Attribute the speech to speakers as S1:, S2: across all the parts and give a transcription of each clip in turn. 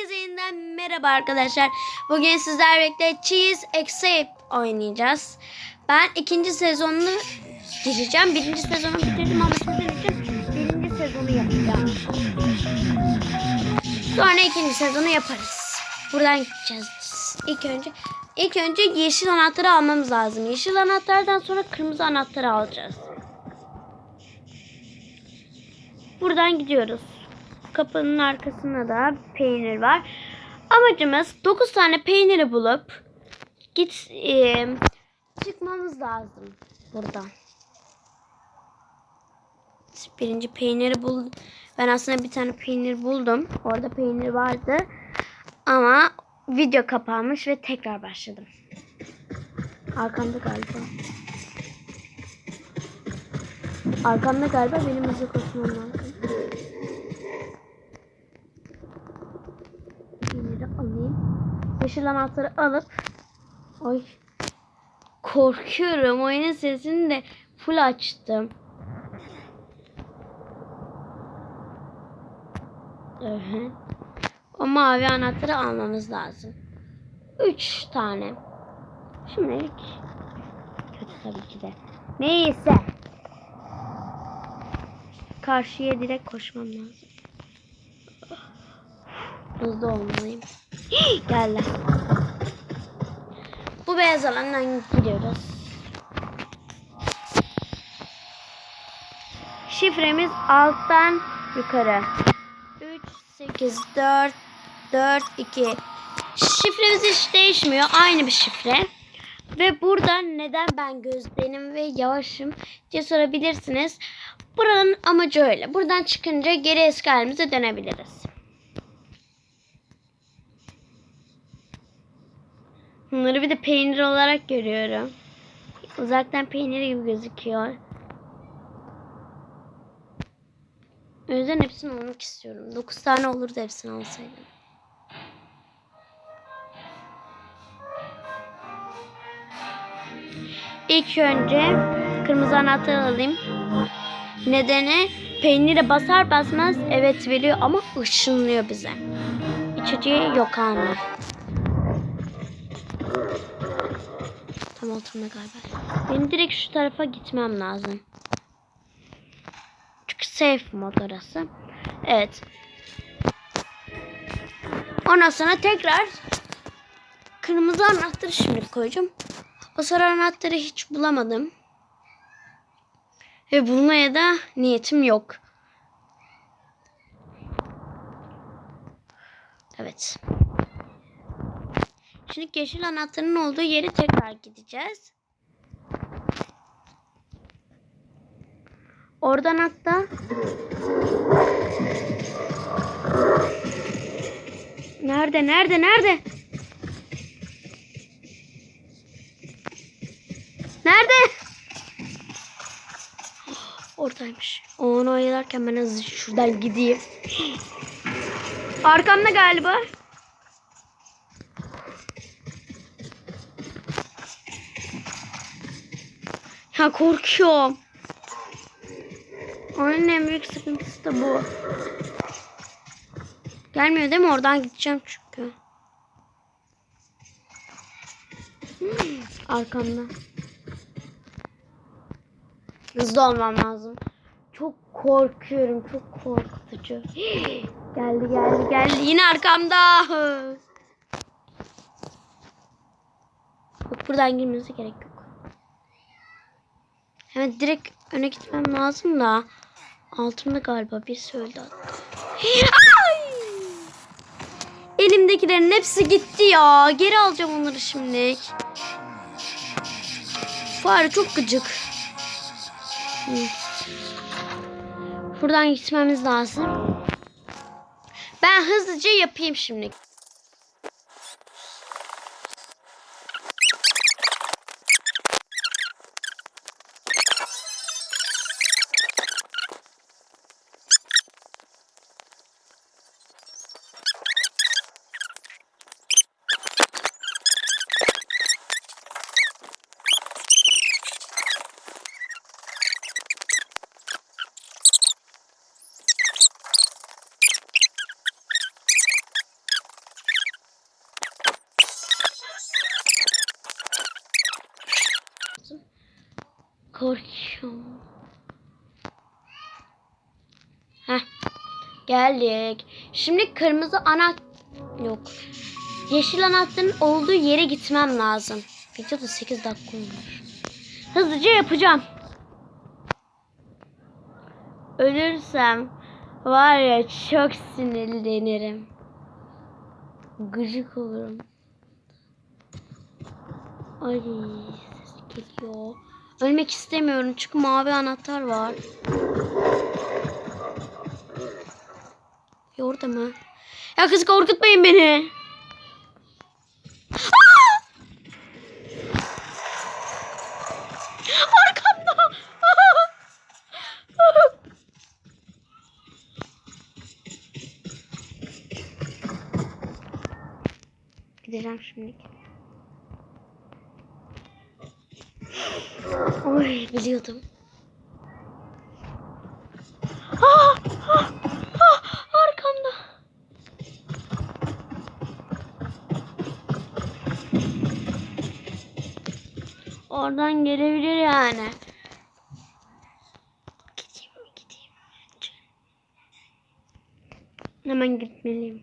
S1: Herkese yeniden merhaba arkadaşlar. Bugün sizlerle birlikte Cheese Escape oynayacağız. Ben ikinci sezonunu gireceğim. Birinci sezonu bitirdim ama sizin için birinci sezonu yapacağım. Sonra ikinci sezonu yaparız. Buradan gideceğiz. İlk önce ilk önce yeşil anahtarı almamız lazım. Yeşil anahtardan sonra kırmızı anahtarı alacağız. Buradan gidiyoruz. Kapının arkasında da peynir var. Amacımız 9 tane peyniri bulup git e, çıkmamız lazım buradan. Birinci peyniri bul. Ben aslında bir tane peynir buldum. Orada peynir vardı. Ama video kapanmış ve tekrar başladım. Arkamda galiba. Arkamda galiba benim hızlı koşmam lazım. Peyniri alayım. Yeşil anahtarı alıp Ay korkuyorum. Oyunun sesini de full açtım. O mavi anahtarı almamız lazım. Üç tane. Şimdilik kötü tabii ki de. Neyse. Karşıya direkt koşmam lazım. Hızlı olmalıyım. Geldi. Bu beyaz alandan gidiyoruz. Şifremiz alttan yukarı. 3, 8, 4, 4, 2. Şifremiz hiç değişmiyor. Aynı bir şifre. Ve burada neden ben gözdenim ve yavaşım diye sorabilirsiniz. Buranın amacı öyle. Buradan çıkınca geri eski halimize dönebiliriz. Bunları bir de peynir olarak görüyorum. Uzaktan peynir gibi gözüküyor. O yüzden hepsini almak istiyorum. 9 tane olurdu hepsini alsaydım. İlk önce kırmızı anahtar alayım. Nedeni peynire basar basmaz evet veriyor ama ışınlıyor bize. İçeceği yok alma. Tam altında galiba. Benim direkt şu tarafa gitmem lazım. Çünkü safe mod orası. Evet. Ondan sonra tekrar kırmızı anahtarı şimdi koyacağım. O sarı anahtarı hiç bulamadım. Ve bulmaya da niyetim yok. Evet. Şimdi yeşil anahtarın olduğu yere tekrar gideceğiz. Oradan hatta Nerede? Nerede? Nerede? Nerede? Oradaymış. Onu oyalarken ben hızlı şuradan gideyim. Arkamda galiba. Ya korkuyorum. Onun en büyük sıkıntısı da bu. Gelmiyor değil mi? Oradan gideceğim çünkü. Hmm, arkamda. Hızlı olmam lazım. Çok korkuyorum. Çok korkutucu. geldi geldi geldi. Yine arkamda. Bak buradan girmesi gerek yok. Hemen direkt öne gitmem lazım da. Altımda galiba bir söyledi. Ay! Elimdekilerin hepsi gitti ya. Geri alacağım onları şimdi. Fare çok gıcık. Buradan gitmemiz lazım. Ben hızlıca yapayım şimdi. Korkuyorum. Heh. Geldik. Şimdi kırmızı ana yok. Yeşil anahtarın olduğu yere gitmem lazım. Videoda 8 dakika olmuş. Hızlıca yapacağım. Ölürsem var ya çok sinirlenirim. Gıcık olurum. Ay ses geliyor. Ölmek istemiyorum çünkü mavi anahtar var. Ya Orada mı? Ya kız korkutmayın beni. Arkamda. Gideceğim şimdi. Oy biliyordum. Aa, aa, aa, arkamda. Oradan gelebilir yani. Gideyim mi gideyim mi? Hemen gitmeliyim.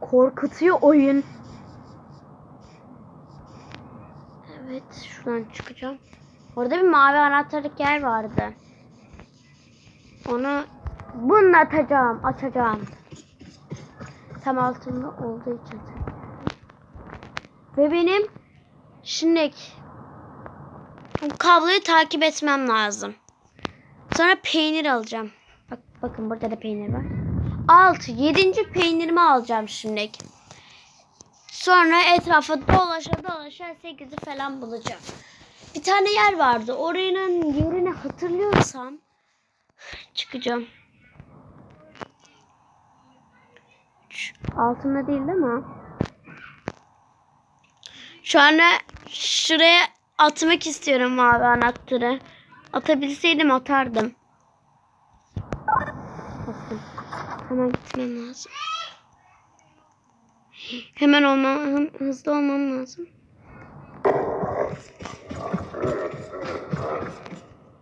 S1: Korkutuyor oyun. Evet şuradan çıkacağım. Orada bir mavi anahtarlık yer vardı. Onu bununla atacağım, açacağım. Tam altında olduğu için. Ve benim şimdi bu kabloyu takip etmem lazım. Sonra peynir alacağım. Bak bakın burada da peynir var. 6 7. peynirimi alacağım şimdi. Sonra etrafa dolaşa dolaşa 8'i falan bulacağım. Bir tane yer vardı. Oranın yerini hatırlıyorsam çıkacağım. Altında değil değil mi? Şu anda şuraya atmak istiyorum mavi anahtarı. Atabilseydim atardım. Hemen gitmem lazım. Hemen olmam, hızlı olmam lazım.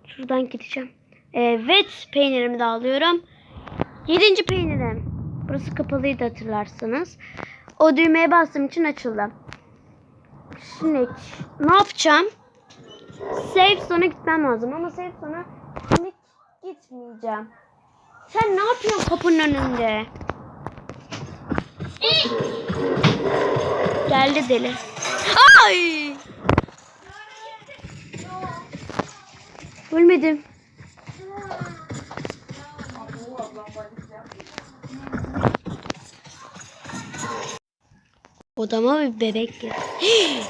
S1: Şuradan gideceğim. Evet, peynirimi de alıyorum. Yedinci peynirim. Burası kapalıydı hatırlarsanız. O düğmeye bastığım için açıldı. Şimdi ne yapacağım? Safe zone'a gitmem lazım ama safe zone'a şimdi gitmeyeceğim. Sen ne yapıyorsun kapının önünde? Geldi deli. Ay! Ölmedim. Odama bir bebek girdi.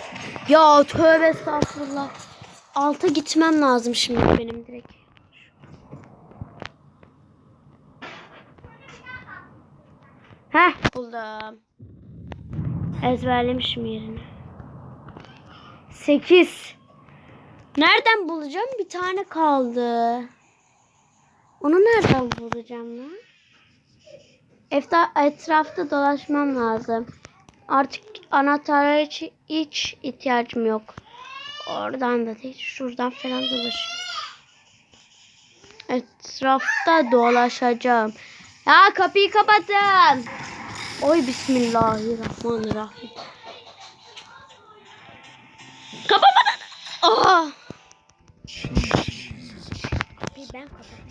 S1: ya tövbe estağfurullah. Alta gitmem lazım şimdi benim direkt. Heh buldum. Ezberlemişim yerini. 8. Nereden bulacağım? Bir tane kaldı. Onu nereden bulacağım lan? Efta, etrafta dolaşmam lazım. Artık anahtara hiç, hiç ihtiyacım yok. Oradan da değil. Şuradan falan dolaşayım. Etrafta dolaşacağım. Ya kapıyı kapatın. Oy bismillahirrahmanirrahim. Kapamadan. Aa. Kapıyı ben kapatayım.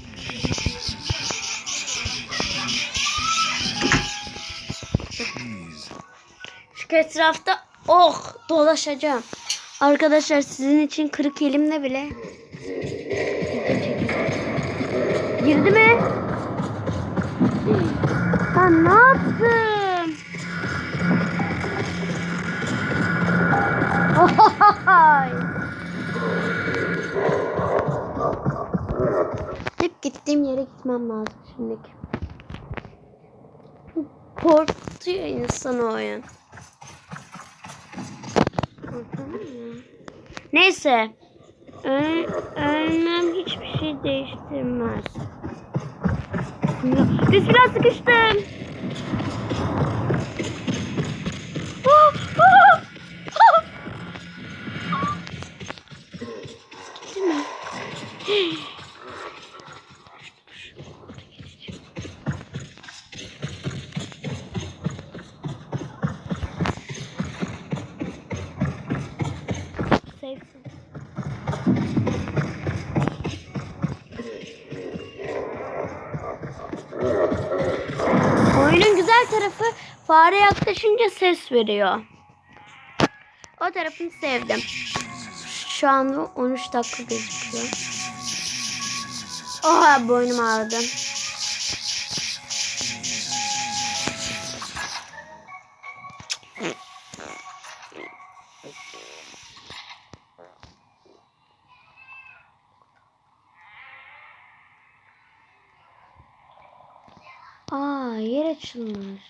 S1: Şu etrafta oh dolaşacağım. Arkadaşlar sizin için kırık elimle bile Girdi mi? Ben ne yaptım? Ohohoy. Hep gittiğim yere gitmem lazım şimdiki. Korkutuyor insanı oyun. Neyse. Öl, ölmem hiçbir şey değiştirmez. Bismillah sıkıştım. Tarafı fare yaklaşınca ses veriyor. O tarafını sevdim. Şu anda 13 dakika gözüküyor. Oha boynum ağrıdı. Aa yer açılmış.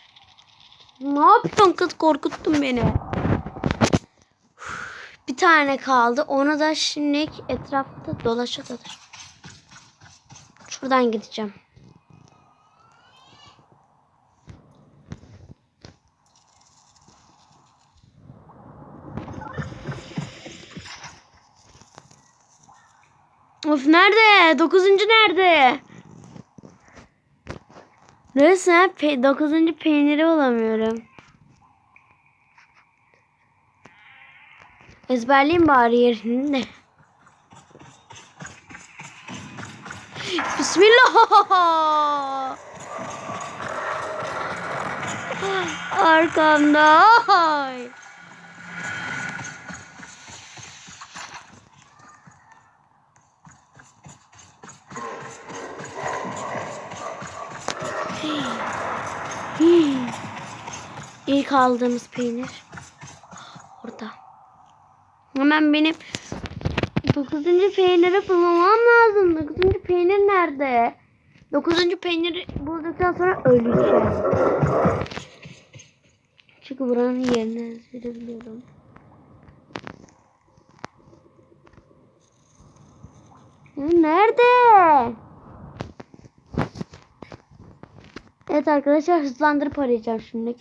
S1: Ne yapıyorsun kız korkuttun beni. Üf, Bir tane kaldı. Onu da şimdi etrafta dolaşa dolaşa. Şuradan gideceğim. Of nerede? Dokuzuncu nerede? Resmen pe dokuzuncu peyniri bulamıyorum. Ezberleyeyim bari yerini de. Bismillah. Arkamda. Ay. İlk aldığımız peynir. Orada. Hemen benim dokuzuncu peyniri bulmam lazım. Dokuzuncu peynir nerede? Dokuzuncu peyniri bulduktan sonra öleceğim. Çünkü buranın yerini ezberebiliyorum. Ya Nerede? Evet arkadaşlar hızlandırıp arayacağım şimdi.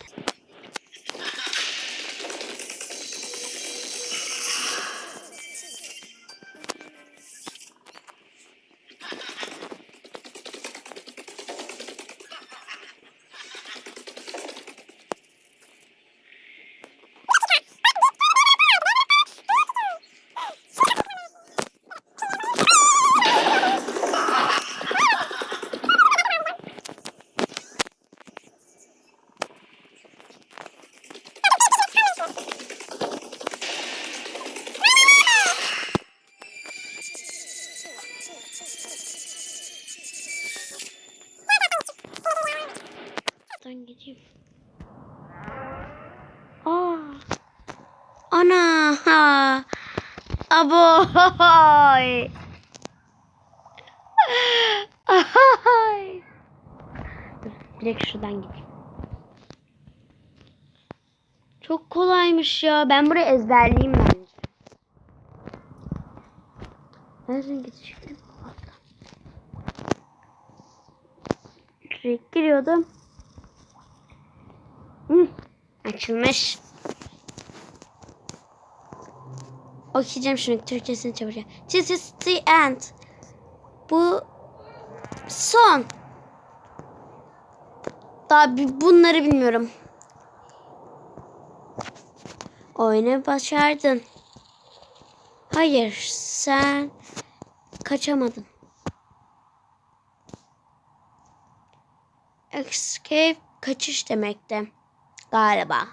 S1: Gideyim. Aa. Ana. Ha. Aboy. Ay. Dur, direkt şuradan gideyim. Çok kolaymış ya. Ben burayı ezberleyeyim bence. Nereden gidecektim? Direkt giriyordum. Hı, açılmış. Okuyacağım şunu Türkçesini çevireceğim. This is the end. Bu son. Daha bunları bilmiyorum. Oyunu başardın. Hayır, sen kaçamadın. Escape kaçış demekti. Galiba.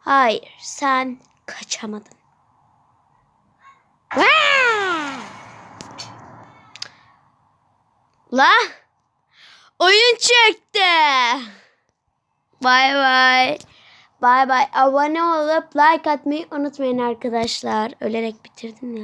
S1: Hayır, sen kaçamadın. La! Oyun çekti. Bay bay. Bay bay. Abone olup like atmayı unutmayın arkadaşlar. Ölerek bitirdim ya.